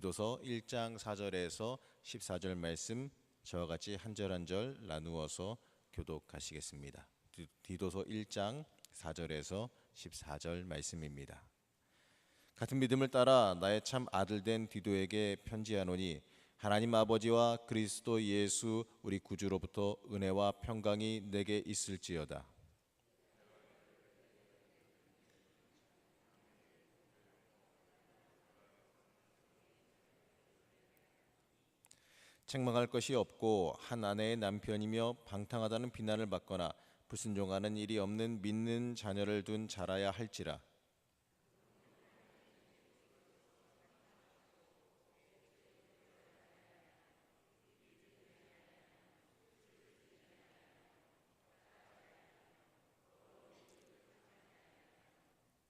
디도서 1장 4절에서 14절 말씀 저와 같이 한 절 한 절 나누어서 교독하시겠습니다. 디- 디도서 1장 4절에서 14절 말씀입니다. 같은 믿음을 따라 나의 참 아들 된 디도에게 편지하노니 하나님 아버지와 그리스도 예수 우리 구주로부터 은혜와 평강이 내게 있을지어다. 책망할 것이 없고 한 아내의 남편이며 방탕하다는 비난을 받거나 불순종하는 일이 없는 믿는 자녀를 둔 자라야 할지라.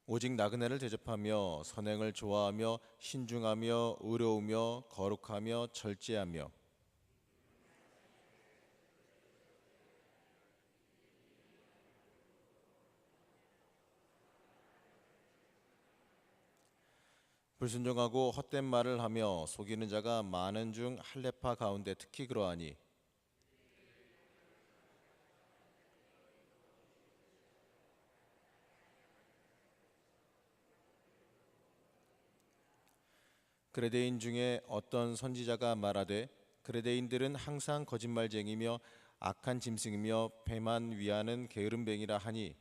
오직 나그네를 대접하며 선행을 좋아하며 신중하며 의로우며 거룩하며 절제하며 불순종하고 헛된 말을 하며 속이는 자가 많은 중 할례파 가운데 특히 그러하니. 그레데인 중에 어떤 선지자가 말하되 그레데인들은 항상 거짓말쟁이며 악한 짐승이며 배만 위하는 게으름뱅이라 하니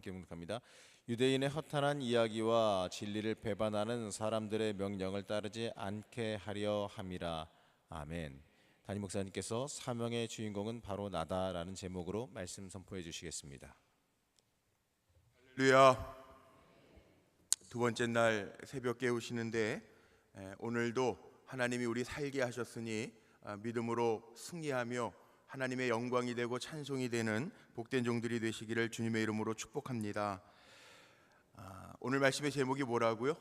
함께 묵묵합니다. 유대인의 허탄한 이야기와 진리를 배반하는 사람들의 명령을 따르지 않게 하려 함이라. 아멘. 담임 목사님께서 사명의 주인공은 바로 나다라는 제목으로 말씀 선포해 주시겠습니다. 할렐루야. 두 번째 날 새벽 깨우시는데 에, 오늘도 하나님이 우리 살게 하셨으니 아, 믿음으로 승리하며 하나님의 영광이 되고 찬송이 되는 복된 종들이 되시기를 주님의 이름으로 축복합니다. 아, 오늘 말씀의 제목이 뭐라고요?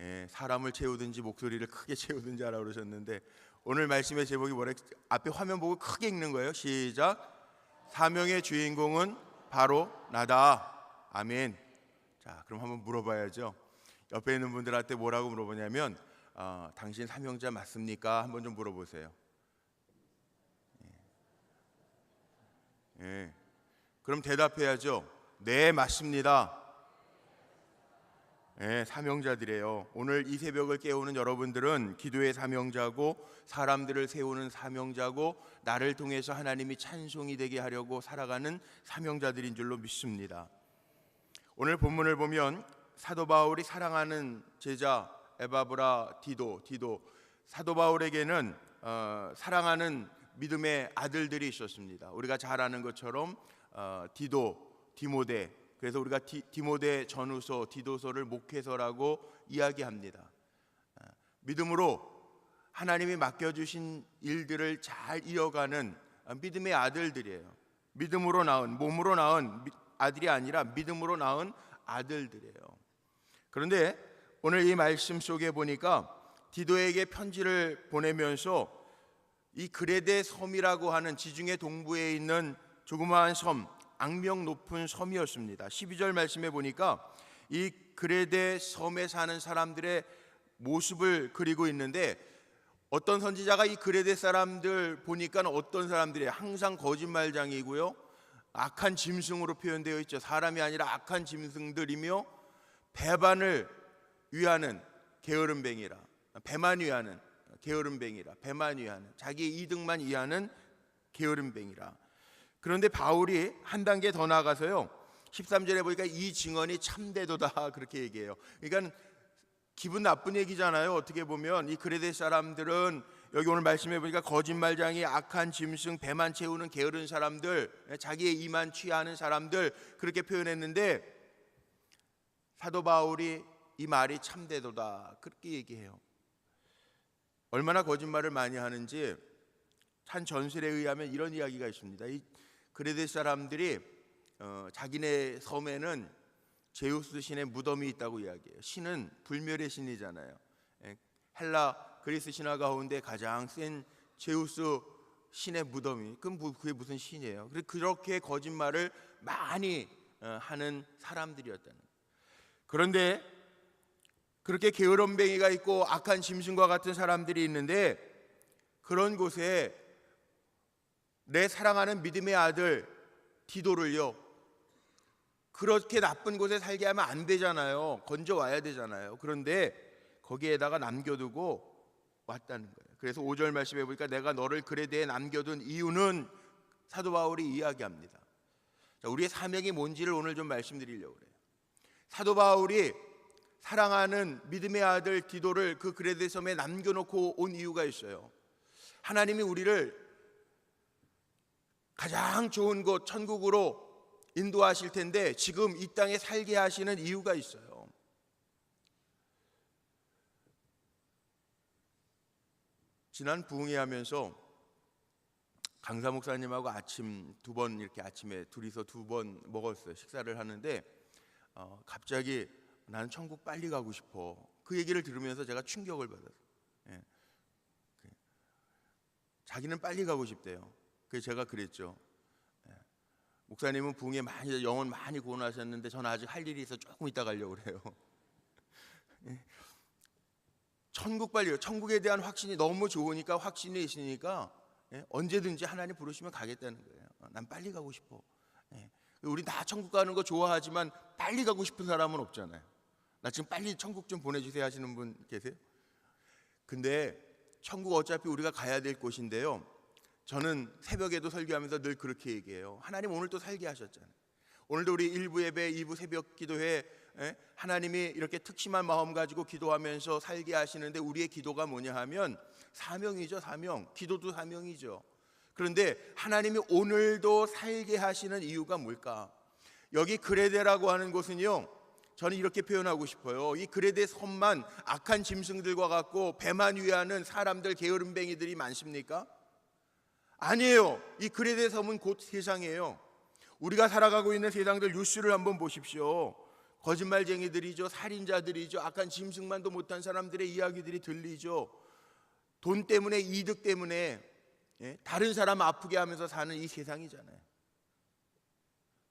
예, 사람을 채우든지 목소리를 크게 채우든지 하라 그러셨는데 오늘 말씀의 제목이 뭐래? 앞에 화면 보고 크게 읽는 거예요. 시작. 사명의 주인공은 바로 나다. 아멘. 자, 그럼 한번 물어봐야죠. 옆에 있는 분들한테 뭐라고 물어보냐면, 어, 당신 사명자 맞습니까? 한번 좀 물어보세요. 예. 예. 그럼 대답해야죠. 네, 맞습니다. 예, 사명자들이에요. 오늘 이 새벽을 깨우는 여러분들은 기도의 사명자고 사람들을 세우는 사명자고 나를 통해서 하나님이 찬송이 되게 하려고 살아가는 사명자들인 줄로 믿습니다. 오늘 본문을 보면 사도 바울이 사랑하는 제자 에바브라 디도 디도 사도 바울에게는 어, 사랑하는 믿음의 아들들이 있었습니다. 우리가 잘 아는 것처럼 어, 디도 디모데 그래서 우리가 디, 디모데 전후서 디도서를 목회서라고 이야기합니다. 어, 믿음으로 하나님이 맡겨주신 일들을 잘 이어가는 어, 믿음의 아들들이에요. 믿음으로 낳은 몸으로 미- 아들이 아니라 믿음으로 낳은 아들들이에요. 그런데 오늘 이 말씀 속에 보니까 디도에게 편지를 보내면서 이 그레데 섬이라고 하는 지중해 동부에 있는 조그마한 섬, 악명 높은 섬이었습니다. 12절 말씀에 보니까 이 그레데 섬에 사는 사람들의 모습을 그리고 있는데 어떤 선지자가 이 그레데 사람들 보니까 어떤 사람들이 항상 거짓말장이고요. 악한 짐승으로 표현되어 있죠. 사람이 아니라 악한 짐승들이며 배반을 위하는 게으름뱅이라. 배만 위하는 게으름뱅이라. 배만 위하는 자기의 이득만 위하는 게으름뱅이라. 그런데 바울이 한 단계 더 나가서요. 13절에 보니까 이 증언이 참되도다 그렇게 얘기해요. 그러니까 기분 나쁜 얘기잖아요. 어떻게 보면 이 그레데 사람들은 여기 오늘 말씀해 보니까 거짓말장이 악한 짐승 배만 채우는 게으른 사람들 자기의 이만 취하는 사람들 그렇게 표현했는데 사도 바울이 이 말이 참되도다 그렇게 얘기해요. 얼마나 거짓말을 많이 하는지 한 전설에 의하면 이런 이야기가 있습니다. 이 그레데 사람들이 어, 자기네 섬에는 제우스 신의 무덤이 있다고 이야기해요. 신은 불멸의 신이잖아요. 예, 헬라 그리스 신화 가운데 가장 센 제우스 신의 무덤이 그럼 뭐- 그게 무슨 신이에요? 그렇게 거짓말을 많이 어, 하는 사람들이었다는. 그런데 그렇게 게으름뱅이가 있고 악한 짐승과 같은 사람들이 있는데 그런 곳에 내 사랑하는 믿음의 아들 디도를요 그렇게 나쁜 곳에 살게 하면 안 되잖아요. 건져 와야 되잖아요. 그런데 거기에다가 남겨두고 왔다는 거예요. 그래서 5절 말씀해 보니까 내가 너를 그에 대해 남겨둔 이유는 사도 바울이 이야기합니다. 자, 우리의 사명이 뭔지를 오늘 좀 말씀드리려고 그래요. 사도 바울이 사랑하는 믿음의 아들 디도를 그 그레데 섬에 남겨놓고 온 이유가 있어요. 하나님이 우리를 가장 좋은 곳 천국으로 인도하실 텐데 지금 이 땅에 살게 하시는 이유가 있어요. 지난 부흥회 하면서 강사 목사님하고 아침 두 번 이렇게 아침에 둘이서 두 번 먹었어요. 식사를 하는데 어, 갑자기 나는 천국 빨리 가고 싶어. 그 얘기를 들으면서 제가 충격을 받았어요. 예. 그, 자기는 빨리 가고 싶대요. 그래서 제가 그랬죠. 예. 목사님은 부흥에 많이 영혼 많이 구원하셨는데 저는 아직 할 일이 있어 조금 이따 가려고 그래요. 예. 천국 빨리요. 천국에 대한 확신이 너무 좋으니까 확신이 있으니까 예, 언제든지 하나님 부르시면 가겠다는 거예요. 어, 난 빨리 가고 싶어. 예. 우리 다 천국 가는 거 좋아하지만 빨리 가고 싶은 사람은 없잖아요. 나 지금 빨리 천국 좀 보내주세요 하시는 분 계세요? 근데 천국 어차피 우리가 가야 될 곳인데요. 저는 새벽에도 설교하면서 늘 그렇게 얘기해요. 하나님 오늘 또 살게 하셨잖아요. 오늘도 우리 일부 예배, 2부 새벽 기도회 예? 하나님이 이렇게 특심한 마음 가지고 기도하면서 살게 하시는데 우리의 기도가 뭐냐 하면 사명이죠, 사명. 기도도 사명이죠. 그런데 하나님이 오늘도 살게 하시는 이유가 뭘까? 여기 그레데라고 하는 곳은요. 저는 이렇게 표현하고 싶어요. 이 그레데 섬만 악한 짐승들과 같고 배만 위하는 사람들 게으름뱅이들이 많습니까? 아니에요. 이 그레데 섬은 곧 세상이에요. 우리가 살아가고 있는 세상들 뉴스를 한번 보십시오. 거짓말쟁이들이죠, 살인자들이죠, 악한 짐승만도 못한 사람들의 이야기들이 들리죠. 돈 때문에 이득 때문에 예? 다른 사람 아프게 하면서 사는 이 세상이잖아요.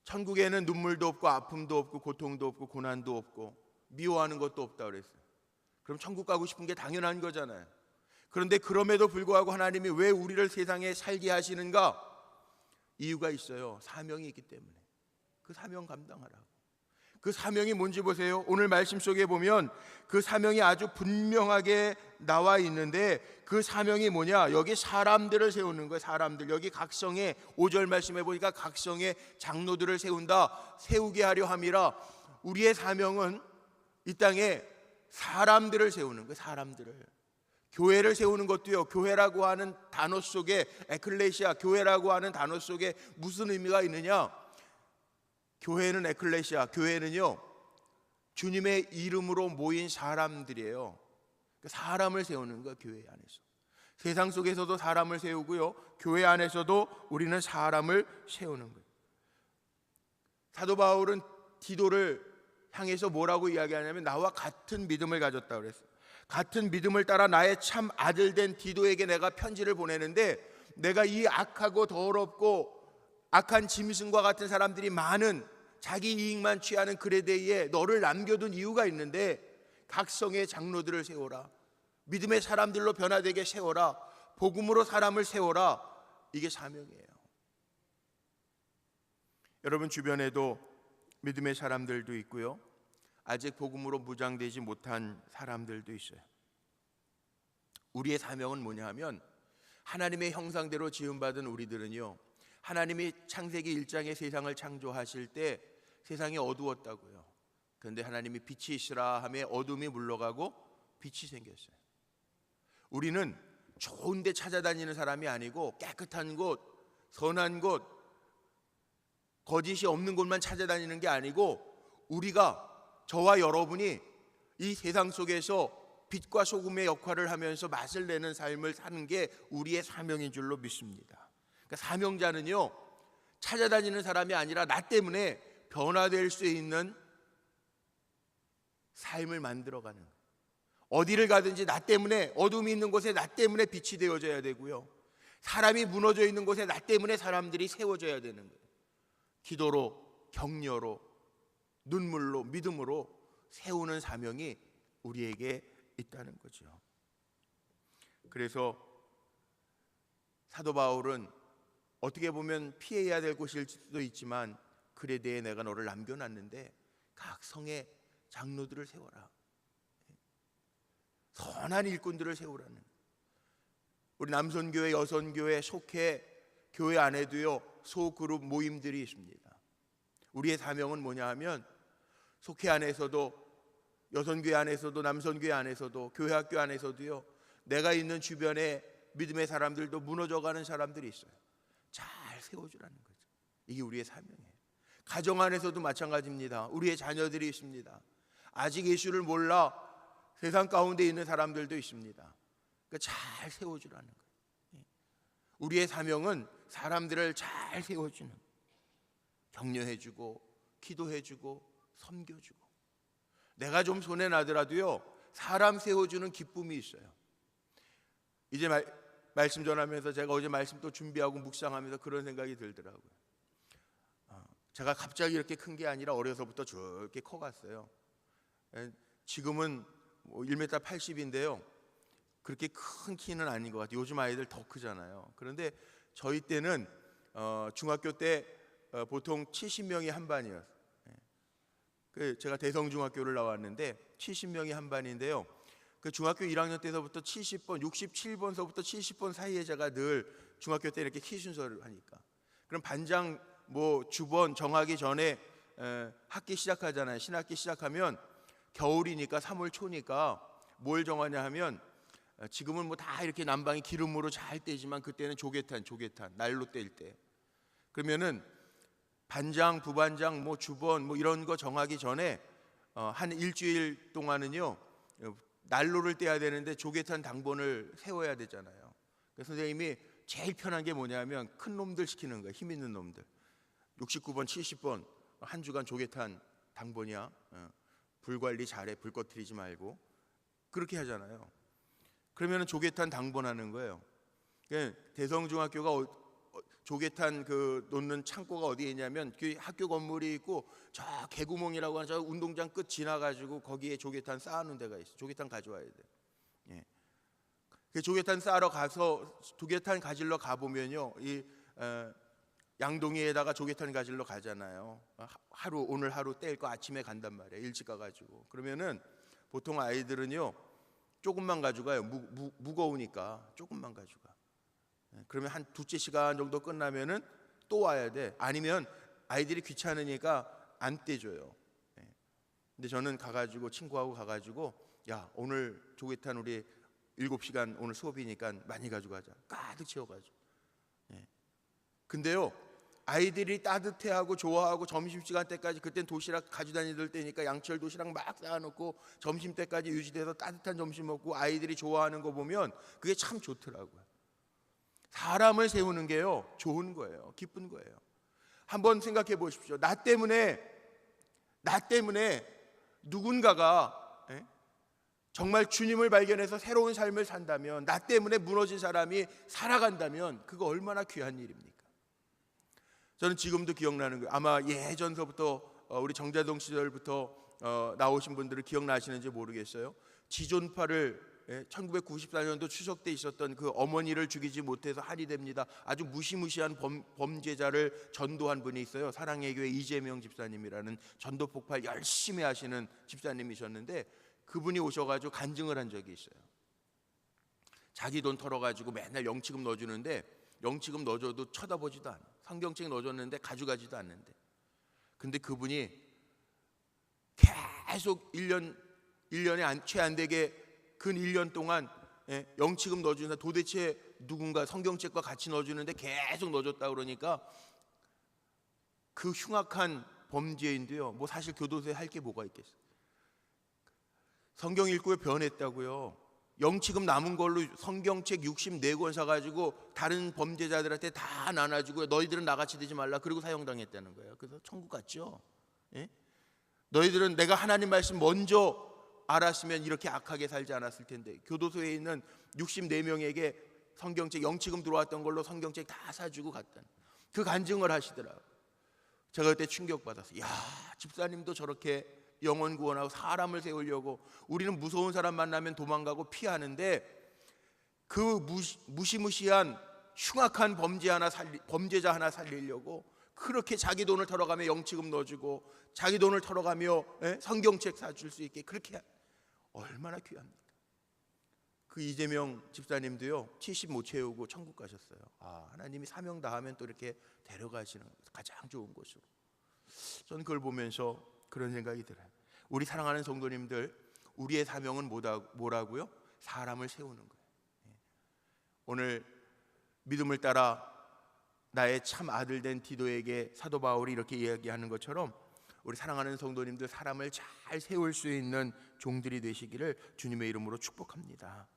천국에는 눈물도 없고 아픔도 없고 고통도 없고 고난도 없고 미워하는 것도 없다 그랬어요. 그럼 천국 가고 싶은 게 당연한 거잖아요. 그런데 그럼에도 불구하고 하나님이 왜 우리를 세상에 살게 하시는가? 이유가 있어요. 사명이 있기 때문에. 그 사명 감당하라고. 그 사명이 뭔지 보세요. 오늘 말씀 속에 보면 그 사명이 아주 분명하게 나와 있는데 그 사명이 뭐냐? 여기 사람들을 세우는 거예요. 사람들. 여기 각성에 5절 말씀해 보니까 각성에 장로들을 세운다. 세우게 하려 함이라. 우리의 사명은 이 땅에 사람들을 세우는 거예요. 사람들을. 교회를 세우는 것도요. 교회라고 하는 단어 속에 에클레시아 교회라고 하는 단어 속에 무슨 의미가 있느냐? 교회는 에클레시아 교회는요. 주님의 이름으로 모인 사람들이에요. 그 사람을 세우는 거 교회 안에서. 세상 속에서도 사람을 세우고요. 교회 안에서도 우리는 사람을 세우는 거예요. 사도 바울은 디도를 향해서 뭐라고 이야기하냐면 나와 같은 믿음을 가졌다 그랬어요. 같은 믿음을 따라 나의 참 아들 된 디도에게 내가 편지를 보내는데 내가 이 악하고 더럽고 악한 짐승과 같은 사람들이 많은 자기 이익만 취하는 그레데이에 너를 남겨둔 이유가 있는데 각성의 장로들을 세워라. 믿음의 사람들로 변화되게 세워라. 복음으로 사람을 세워라. 이게 사명이에요. 여러분 주변에도 믿음의 사람들도 있고요. 아직 복음으로 무장되지 못한 사람들도 있어요. 우리의 사명은 뭐냐 하면 하나님의 형상대로 지음받은 우리들은요. 하나님이 창세기 1장에 세상을 창조하실 때 세상이 어두웠다고요. 그런데 하나님이 빛이 있으라 하며 어둠이 물러가고 빛이 생겼어요. 우리는 좋은 데 찾아다니는 사람이 아니고 깨끗한 곳, 선한 곳, 거짓이 없는 곳만 찾아다니는 게 아니고 우리가 저와 여러분이 이 세상 속에서 빛과 소금의 역할을 하면서 맛을 내는 삶을 사는 게 우리의 사명인 줄로 믿습니다. 그러니까 사명자는요 찾아다니는 사람이 아니라 나 때문에 변화될 수 있는 삶을 만들어가는. 어디를 가든지 나 때문에 어둠이 있는 곳에 나 때문에 빛이 되어져야 되고요. 사람이 무너져 있는 곳에 나 때문에 사람들이 세워져야 되는 거예요. 기도로, 격려로, 눈물로, 믿음으로 세우는 사명이 우리에게 있다는 거죠. 그래서 사도 바울은 어떻게 보면 피해야 될 곳일 수도 있지만 그레데에 내가 너를 남겨놨는데 각 성의 장로들을 세워라. 선한 일꾼들을 세우라는. 우리 남선교회, 여선교회, 속회 교회 안에도요 소그룹 모임들이 있습니다. 우리의 사명은 뭐냐 하면 속회 안에서도 여선교회 안에서도 남선교회 안에서도 교회 학교 안에서도요 내가 있는 주변에 믿음의 사람들도 무너져가는 사람들이 있어요. 잘 세워주라는 거죠. 이게 우리의 사명이에요. 가정 안에서도 마찬가지입니다. 우리의 자녀들이 있습니다. 아직 예수를 몰라 세상 가운데 있는 사람들도 있습니다. 그러니까 잘 세워주라는 거예요. 예. 우리의 사명은 사람들을 잘 세워주는, 격려해주고, 기도해주고, 섬겨주고. 내가 좀 손해 나더라도요, 사람 세워주는 기쁨이 있어요. 이제 말, 말씀 전하면서 제가 어제 말씀 또 준비하고 묵상하면서 그런 생각이 들더라고요. 어, 제가 갑자기 이렇게 큰 게 아니라 어려서부터 저렇게 커갔어요. 에, 지금은 뭐 1m 80인데요. 그렇게 큰 키는 아닌 것 같아요. 요즘 아이들 더 크잖아요. 그런데 저희 때는 어, 중학교 때 어, 보통 70명이 한 반이었어요. 예. 그 제가 대성중학교를 나왔는데 70명이 한 반인데요. 그 중학교 1학년 때서부터 70번, 67번서부터 70번 사이에 제가 늘 중학교 때 이렇게 키 순서를 하니까 그럼 반장 뭐 주번 정하기 전에 에, 학기 시작하잖아요. 신학기 시작하면 겨울이니까 3월 초니까 뭘 정하냐 하면 어, 지금은 뭐 다 이렇게 난방이 기름으로 잘 떼지만 그때는 조개탄, 조개탄 날로 뗄 때. 그러면은 반장, 부반장, 뭐 주번 뭐 이런 거 정하기 전에 어, 한 일주일 동안은요 어, 난로를 떼야 되는데 조개탄 당번을 세워야 되잖아요. 그래서 선생님이 제일 편한 게 뭐냐면 큰 놈들 시키는 거예요. 힘 있는 놈들. 69번, 70번 한 주간 조개탄 당번이야. 어. 불 관리 잘해. 불 꺼트리지 말고. 그렇게 하잖아요. 그러면 조개탄 당번하는 거예요. 그러니까 대성중학교가 어, 어, 조개탄 그 놓는 창고가 어디에 있냐면 그 학교 건물이 있고 저 개구멍이라고 하는 저 운동장 끝 지나가지고 거기에 조개탄 쌓아놓은 데가 있어. 요 조개탄 가져와야 돼. 예. 그 조개탄 쌓으러 가서 조개탄 가질러 가 보면요, 이 어, 양동이에다가 조개탄 가질러 가잖아요. 하루 오늘 하루 뗄 거 아침에 간단 말이에요. 일찍 가가지고 그러면은 보통 아이들은요 조금만 가져가요. 무, 무, 무거우니까 조금만 가져가. 예, 그러면 한 두째 시간 정도 끝나면은 또 와야 돼. 아니면 아이들이 귀찮으니까 안 떼줘요. 예. 근데 저는 가가지고 친구하고 가가지고 야 오늘 조개탄 우리 일곱 시간 오늘 수업이니까 많이 가져가자. 가득 채워가지고. 예. 근데요 아이들이 따뜻해하고 좋아하고 점심시간 때까지 그땐 도시락 가져다니들 때니까 양철 도시락 막 쌓아놓고 점심 때까지 유지돼서 따뜻한 점심 먹고 아이들이 좋아하는 거 보면 그게 참 좋더라고요. 사람을 세우는 게요 좋은 거예요. 기쁜 거예요. 한번 생각해 보십시오. 나 때문에 나 때문에 누군가가 예? 정말 주님을 발견해서 새로운 삶을 산다면 나 때문에 무너진 사람이 살아간다면 그거 얼마나 귀한 일입니까? 저는 지금도 기억나는 거예요. 아마 예전서부터 어, 우리 정자동 시절부터 어, 나오신 분들을 기억나시는지 모르겠어요. 지존파를 1994년도 추석 때 있었던 그 어머니를 죽이지 못해서 한이 됩니다. 아주 무시무시한 범, 범죄자를 전도한 분이 있어요. 사랑의 교회 이재명 집사님이라는 전도 폭발 열심히 하시는 집사님이셨는데 그분이 오셔가지고 간증을 한 적이 있어요. 자기 돈 털어가지고 맨날 영치금 넣어주는데 영치금 넣어줘도 쳐다보지도 않아. 성경책 넣어줬는데 가져가지도 않는데. 근데 그분이 계속 1년 1년에 채 안 되게 근 1년 동안 예, 영치금 넣어주는데 도대체 누군가 성경책과 같이 넣어주는데 계속 넣어줬다 그러니까 그 흉악한 범죄인데요. 뭐 사실 교도소에 할 게 뭐가 있겠어요. 성경 읽고 변했다고요. 영치금 남은 걸로 성경책 64권 사가지고 다른 범죄자들한테 다 나눠주고 너희들은 나같이 되지 말라 그리고 사형당했다는 거예요. 그래서 천국 갔죠. 예? 너희들은 내가 하나님 말씀 먼저 알았으면 이렇게 악하게 살지 않았을 텐데 교도소에 있는 64명에게 성경책 영치금 들어왔던 걸로 성경책 다 사주고 갔던 그 간증을 하시더라고. 제가 그때 충격받았어요. 야, 집사님도 저렇게 영혼 구원하고 사람을 세우려고 우리는 무서운 사람 만나면 도망가고 피하는데 그 무시, 무시무시한 흉악한 범죄 하나 살리, 범죄자 하나 살리려고 그렇게 자기 돈을 털어가며 영치금 넣어주고 자기 돈을 털어가며 예? 성경책 사줄 수 있게 그렇게 얼마나 귀합니까? 그 이재명 집사님도요 70못 채우고 천국 가셨어요. 아 하나님이 사명 다하면 또 이렇게 데려가시는 가장 좋은 곳으로. 저는 그걸 보면서 그런 생각이 들어요. 우리 사랑하는 성도님들 우리의 사명은 뭐라고요? 사람을 세우는 거예요. 예. 오늘 믿음을 따라 나의 참 아들 된 디도에게 사도 바울이 이렇게 이야기하는 것처럼 우리 사랑하는 성도님들 사람을 잘 세울 수 있는 종들이 되시기를 주님의 이름으로 축복합니다.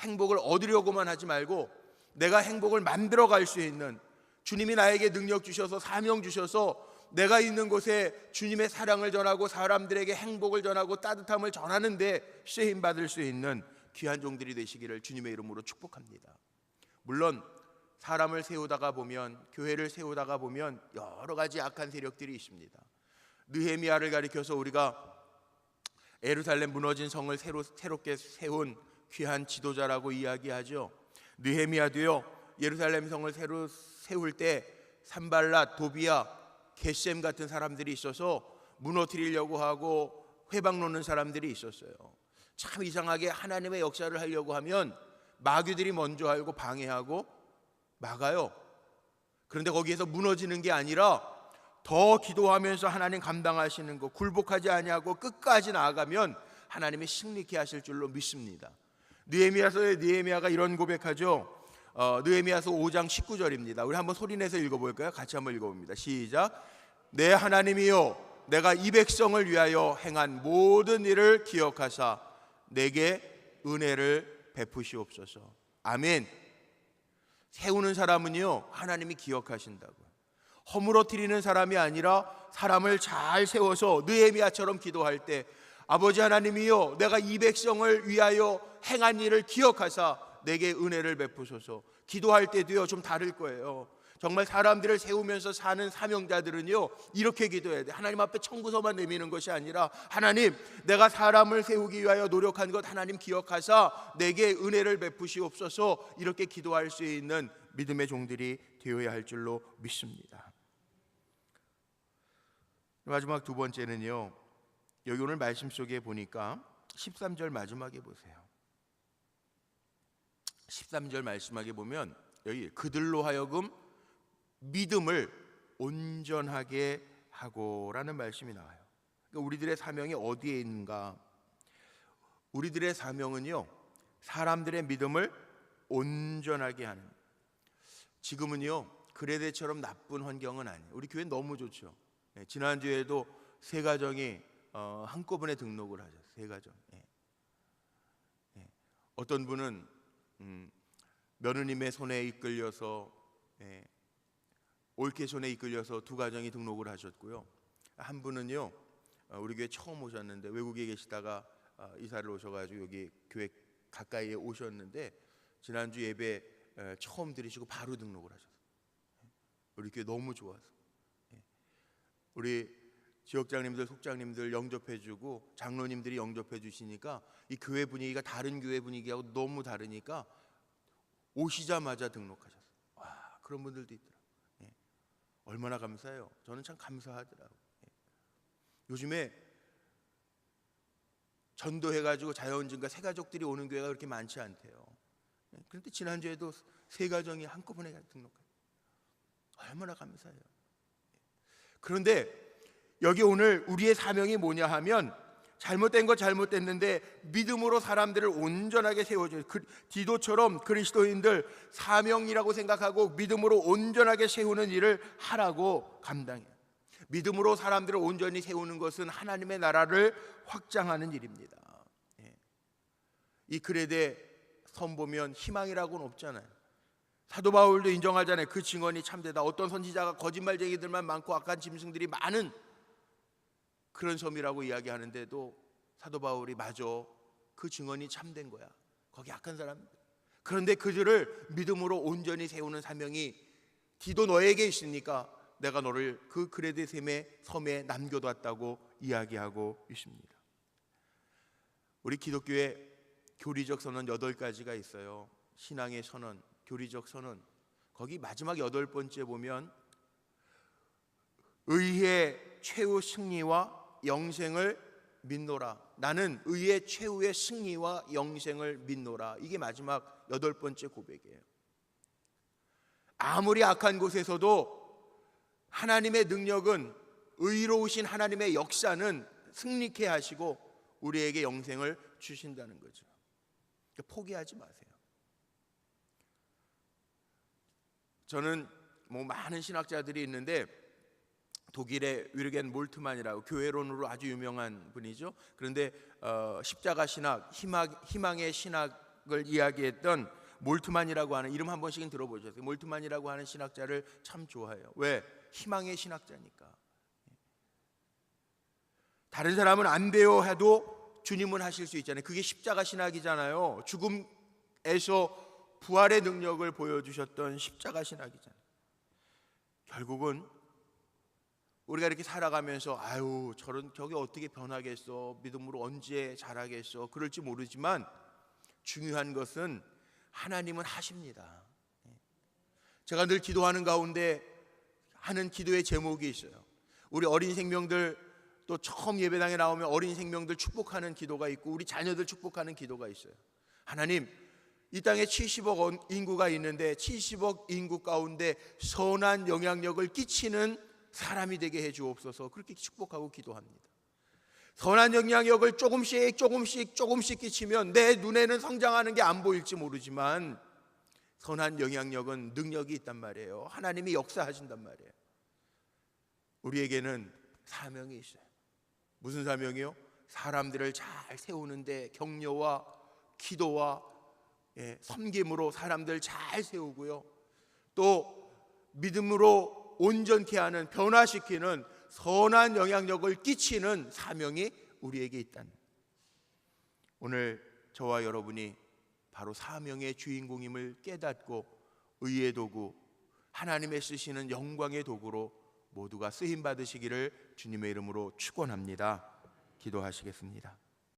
행복을 얻으려고만 하지 말고 내가 행복을 만들어 갈 수 있는 주님이 나에게 능력 주셔서 사명 주셔서 내가 있는 곳에 주님의 사랑을 전하고 사람들에게 행복을 전하고 따뜻함을 전하는데 쓰임 받을 수 있는 귀한 종들이 되시기를 주님의 이름으로 축복합니다. 물론 사람을 세우다가 보면 교회를 세우다가 보면 여러 가지 악한 세력들이 있습니다. 느헤미야를 가리켜서 우리가 에루살렘 무너진 성을 새로, 새롭게 세운 귀한 지도자라고 이야기하죠. 느헤미야도요 예루살렘 성을 새로 세울 때 산발랏, 도비야, 게셈 같은 사람들이 있어서 무너뜨리려고 하고 회방 놓는 사람들이 있었어요. 참 이상하게 하나님의 역사를 하려고 하면 마귀들이 먼저 알고 방해하고 막아요. 그런데 거기에서 무너지는 게 아니라 더 기도하면서 하나님 감당하시는 거 굴복하지 아니하고 끝까지 나아가면 하나님이 승리케 하실 줄로 믿습니다. 느헤미야서의 느헤미야가 이런 고백하죠. 어, 느헤미야서 5장 19절입니다. 우리 한번 소리내서 읽어볼까요? 같이 한번 읽어봅니다. 시작. 내 하나님이요, 내가 이 백성을 위하여 행한 모든 일을 기억하사 내게 은혜를 베푸시옵소서. 아멘. 세우는 사람은요 하나님이 기억하신다고. 허물어뜨리는 사람이 아니라 사람을 잘 세워서 느헤미야처럼 기도할 때 아버지 하나님이요 내가 이 백성을 위하여 행한 일을 기억하사 내게 은혜를 베푸소서. 기도할 때도요 좀 다를 거예요. 정말 사람들을 세우면서 사는 사명자들은요 이렇게 기도해야 돼. 하나님 앞에 청구서만 내미는 것이 아니라 하나님 내가 사람을 세우기 위하여 노력한 것 하나님 기억하사 내게 은혜를 베푸시옵소서 이렇게 기도할 수 있는 믿음의 종들이 되어야 할 줄로 믿습니다. 마지막 두 번째는요. 여기 오늘 말씀 속에 보니까 13절 마지막에 보세요. 13절 말씀하게 보면 여기 그들로 하여금 믿음을 온전하게 하고라는 말씀이 나와요. 그러니까 우리들의 사명이 어디에 있는가? 우리들의 사명은요. 사람들의 믿음을 온전하게 하는. 지금은요. 그레데처럼 나쁜 환경은 아니에요. 우리 교회 너무 좋죠. 네, 지난주에도 세 가정이 어, 한꺼번에 등록을 하셨어요. 세 가정. 예. 예. 어떤 분은 음, 며느님의 손에 이끌려서 예, 올케 손에 이끌려서 두 가정이 등록을 하셨고요. 한 분은요, 어, 우리 교회 처음 오셨는데 외국에 계시다가 어, 이사를 오셔가지고 여기 교회 가까이에 오셨는데 지난주 예배 에, 처음 들으시고 바로 등록을 하셨어요. 우리 교회 너무 좋아서 예. 우리 지역장님들, 속장님들 영접해주고 장로님들이 영접해 주시니까 이 교회 분위기가 다른 교회 분위기하고 너무 다르니까 오시자마자 등록하셨어요. 와 그런 분들도 있더라고. 예. 얼마나 감사해요. 저는 참 감사하더라고. 예. 요즘에 전도해가지고 자연증가 새 가족들이 오는 교회가 그렇게 많지 않대요. 예. 그런데 지난주에도 세 가정이 한꺼번에 등록해요. 얼마나 감사해요. 예. 그런데 여기 오늘 우리의 사명이 뭐냐 하면 잘못된 거 잘못됐는데 믿음으로 사람들을 온전하게 세워줘요. 그, 디도처럼 그리스도인들 사명이라고 생각하고 믿음으로 온전하게 세우는 일을 하라고 감당해요. 믿음으로 사람들을 온전히 세우는 것은 하나님의 나라를 확장하는 일입니다. 예. 이 그레데 선 보면 희망이라고는 없잖아요. 사도 바울도 인정하잖아요. 그 증언이 참되다. 어떤 선지자가 거짓말쟁이들만 많고 악한 짐승들이 많은 그런 섬이라고 이야기하는데도 사도 바울이 맞아 그 증언이 참된 거야. 거기 악한 사람 그런데 그들을 믿음으로 온전히 세우는 사명이 디도 너에게 있으니까 내가 너를 그 그레데 셈의 섬에 남겨뒀다고 이야기하고 있습니다. 우리 기독교의 교리적 선언 여덟 가지가 있어요. 신앙의 선언, 교리적 선언. 거기 마지막 여덟 번째 보면 의의 최후 승리와 영생을 믿노라. 나는 의의 최후의 승리와 영생을 믿노라. 이게 마지막 여덟 번째 고백이에요. 아무리 악한 곳에서도 하나님의 능력은 의로우신 하나님의 역사는 승리케 하시고 우리에게 영생을 주신다는 거죠. 포기하지 마세요. 저는 뭐 많은 신학자들이 있는데 독일의 위르겐 몰트만이라고 교회론으로 아주 유명한 분이죠. 그런데 어, 십자가 신학, 희망, 희망 의 신학을 이야기했던 몰트만이라고 하는 이름 한 번씩은 들어보셨어요. 몰트만이라고 하는 신학자를 참 좋아해요. 왜? 희망의 신학자니까. 다른 사람은 안 돼요 해도 주님은 하실 수 있잖아요. 그게 십자가 신학이잖아요. 죽음에서 부활의 능력을 보여주셨던 십자가 신학이잖아요. 결국은 우리가 이렇게 살아가면서 아유 저런 저게 어떻게 변하겠어 믿음으로 언제 자라겠어 그럴지 모르지만 중요한 것은 하나님은 하십니다. 제가 늘 기도하는 가운데 하는 기도의 제목이 있어요. 우리 어린 생명들 또 처음 예배당에 나오면 어린 생명들 축복하는 기도가 있고 우리 자녀들 축복하는 기도가 있어요. 하나님 이 땅에 70억 인구가 있는데 70억 인구 가운데 선한 영향력을 끼치는 사람이 되게 해 주옵소서. 그렇게 축복하고 기도합니다. 선한 영향력을 조금씩 조금씩 조금씩 끼치면 내 눈에는 성장하는 게 안 보일지 모르지만 선한 영향력은 능력이 있단 말이에요. 하나님이 역사하신단 말이에요. 우리에게는 사명이 있어요. 무슨 사명이요? 사람들을 잘 세우는데 격려와 기도와 예, 섬김으로 사람들 잘 세우고요. 또 믿음으로 온전케 하는 변화시키는 선한 영향력을 끼치는 사명이 우리에게 있다는 오늘 저와 여러분이 바로 사명의 주인공임을 깨닫고 의의 도구 하나님의 쓰시는 영광의 도구로 모두가 쓰임 받으시기를 주님의 이름으로 축원합니다. 기도하시겠습니다.